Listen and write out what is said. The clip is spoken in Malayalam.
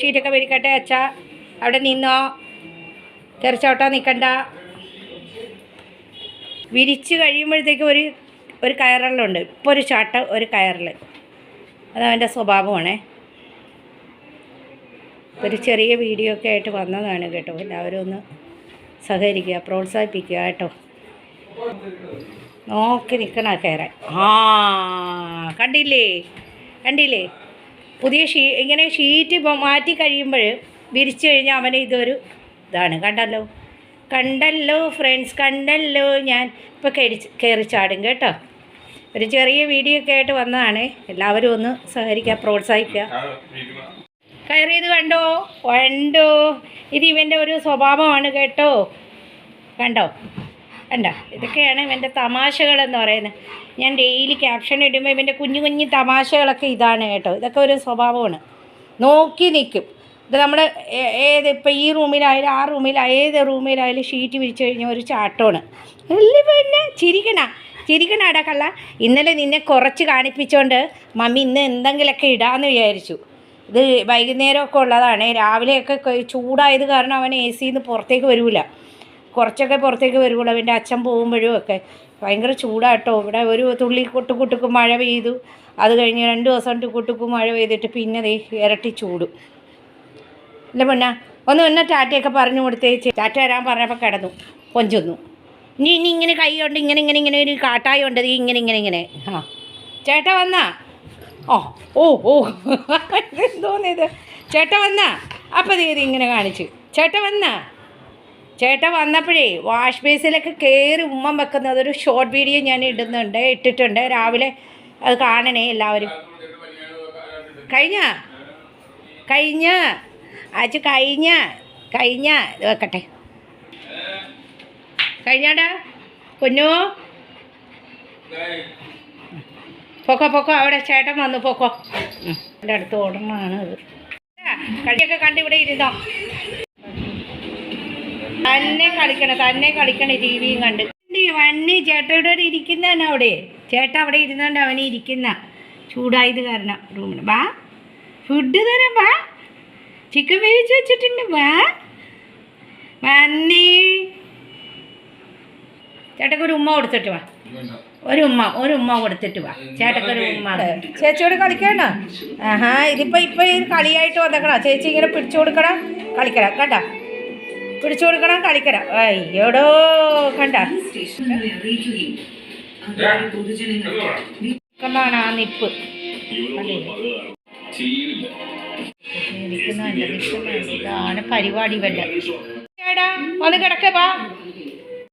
ഷീറ്റൊക്കെ വിരിക്കട്ടെ അച്ഛ അവിടെ നിന്നോ? തെറിച്ചോട്ടോ നിൽക്കണ്ട വിരിച്ച് കഴിയുമ്പോഴത്തേക്ക് ഒരു ഒരു കയറലുണ്ട്. ഇപ്പോൾ ഒരു ചാട്ട ഒരു കയറൽ അതവന്റെ സ്വഭാവമാണേ. ഒരു ചെറിയ വീഡിയോ ഒക്കെ ആയിട്ട് വന്നതാണ് കേട്ടോ. എല്ലാവരും ഒന്ന് സഹകരിക്കുക പ്രോത്സാഹിപ്പിക്കുക കേട്ടോ. നോക്കി നിൽക്കണ കയറാൻ ആ കണ്ടില്ലേ? കണ്ടില്ലേ? പുതിയ ഷീ ഇങ്ങനെ ഷീറ്റ് മാറ്റി കഴിയുമ്പോൾ വിരിച്ചു കഴിഞ്ഞാൽ അവന് ഇതൊരു ഇതാണ്. കണ്ടല്ലോ? കണ്ടല്ലോ ഫ്രണ്ട്സ് കണ്ടല്ലോ ഞാൻ. ഇപ്പോൾ കയറി കയറി ചാടും കേട്ടോ. ഒരു ചെറിയ വീഡിയോ ഒക്കെ ആയിട്ട് വന്നതാണ്. എല്ലാവരും ഒന്ന് സഹകരിക്കുക പ്രോത്സാഹിക്കുക. കയറിയത് കണ്ടോ? കണ്ടോ? ഇത് ഇവന്റെ ഒരു സ്വഭാവമാണ് കേട്ടോ. കണ്ടോ? കണ്ടോ? ഇതൊക്കെയാണ് ഇവന്റെ തമാശകളെന്ന് പറയുന്നത്. ഞാൻ ഡെയിലി ക്യാപ്ഷൻ ഇടുമ്പോൾ ഇവന്റെ കുഞ്ഞു കുഞ്ഞു തമാശകളൊക്കെ ഇതാണ് കേട്ടോ. ഇതൊക്കെ ഒരു സ്വഭാവമാണ്. നോക്കി നിൽക്കും. ഇത് നമ്മൾ ഏത് ഇപ്പം ഈ റൂമിലായാലും ആ റൂമിലായാലും ഏത് റൂമിലായാലും ഷീറ്റ് വിരിച്ചു കഴിഞ്ഞാൽ ഒരു ചാട്ടമാണ്. അല്ലേ പിന്നെ? ചിരിക്കണ ചിരിക്കണാടാ കള്ള. ഇന്നലെ നിന്നെ കുറച്ച് കാണിപ്പിച്ചുകൊണ്ട് മമ്മി ഇന്ന് എന്തെങ്കിലുമൊക്കെ ഇടാമെന്ന് വിചാരിച്ചു. ഇത് വൈകുന്നേരമൊക്കെ ഉള്ളതാണ്. രാവിലെയൊക്കെ ചൂടായത് കാരണം അവൻ എ സിന്ന് പുറത്തേക്ക് വരില്ല കുറച്ചൊക്കെ പുറത്തേക്ക് വരുള്ളൂ അവന്റെ അച്ഛൻ പോകുമ്പോഴും ഒക്കെ. ഭയങ്കര ചൂടാട്ടോ. ഇവിടെ ഒരു തുള്ളി കുട്ടുകുട്ടുക്കും മഴ പെയ്തു. അത് കഴിഞ്ഞ് രണ്ട് ദിവസം കുട്ടുക്കും മഴ പെയ്തിട്ട് പിന്നെ ദേ ഇരട്ടി ചൂടും. അല്ല പൊന്ന ഒന്ന് ഒന്ന് ടാറ്റയൊക്കെ പറഞ്ഞു കൊടുത്തേച്ച് ടാറ്റ വരാൻ പറഞ്ഞപ്പോൾ കിടന്നു. കൊഞ്ചൊന്നു ഇനി ഇനി ഇങ്ങനെ കൈ കൊണ്ട് ഇങ്ങനെ ഇങ്ങനെ ഇങ്ങനെ ഒരു കാട്ടായി ഉണ്ട് ഇങ്ങനെ ഇങ്ങനെ ഇങ്ങനെ. ആ. ചേട്ടാ വന്നാ? ഓ ഓ. ഓ എന്തോന്നിത് ചേട്ട വന്നാ? അപ്പം ഇത് ഇങ്ങനെ കാണിച്ച്. ചേട്ട വന്നാ? ചേട്ട വന്നപ്പോഴേ വാഷ് ബേസിലൊക്കെ കയറി ഉമ്മം വെക്കുന്നത് ഒരു ഷോർട്ട് വീഡിയോ ഞാൻ ഇടുന്നുണ്ട് ഇട്ടിട്ടുണ്ട്. രാവിലെ അത് കാണണേ എല്ലാവരും. കഴിഞ്ഞ? കഴിഞ്ഞ? അച്ഛ കഴിഞ്ഞ? കഴിഞ്ഞ? വെക്കട്ടെ. കഴിഞ്ഞാടാ? കുഞ്ഞു? പൊക്കോ പൊക്കോ. അവിടെ ചേട്ടൻ വന്നു പൊക്കോ. എന്റെ അടുത്ത് ഓടണമാണ് ഇത്. കളിയൊക്കെ കണ്ടിവിടെ ഇരുന്നോ? തന്നെ കളിക്കണം തന്നെ കളിക്കണം ടി വിയും കണ്ട് വന്നി ചേട്ടയുടെ അവിടെ ഇരിക്കുന്നതാണ് അവിടെ. ചേട്ട അവിടെ ഇരുന്നുകൊണ്ട് അവനെ ഇരിക്കുന്ന. ചൂടായത് കാരണം റൂമിൽ വാ ഫുഡ് തരാം വാ ചിക്കൻ വേവിച്ച് വെച്ചിട്ടുണ്ട് വാ വന്നി. ചേട്ടക്ക് ഒരു ഉമ്മ കൊടുത്തിട്ട് വാ. ഒരു ഉമ്മ ഒരു ഉമ്മ കൊടുത്തിട്ട് വാ. ചേട്ടക്ക് ഒരു ഉമ്മ ചേച്ചിയോട് കളിക്കണോ? ആഹാ ഇതിപ്പോ ഇപ്പൊ കളിയായിട്ട് വന്നേക്കണോ? ചേച്ചി ഇങ്ങനെ പിടിച്ചു കൊടുക്കണം? കളിക്കണം? കണ്ട? പിടിച്ചു കൊടുക്കണം കളിക്കണം. അയ്യോടോ കണ്ട. നിപ്പ്. ഇതാണ് പരിപാടി വല്ല ചേടാ വന്ന്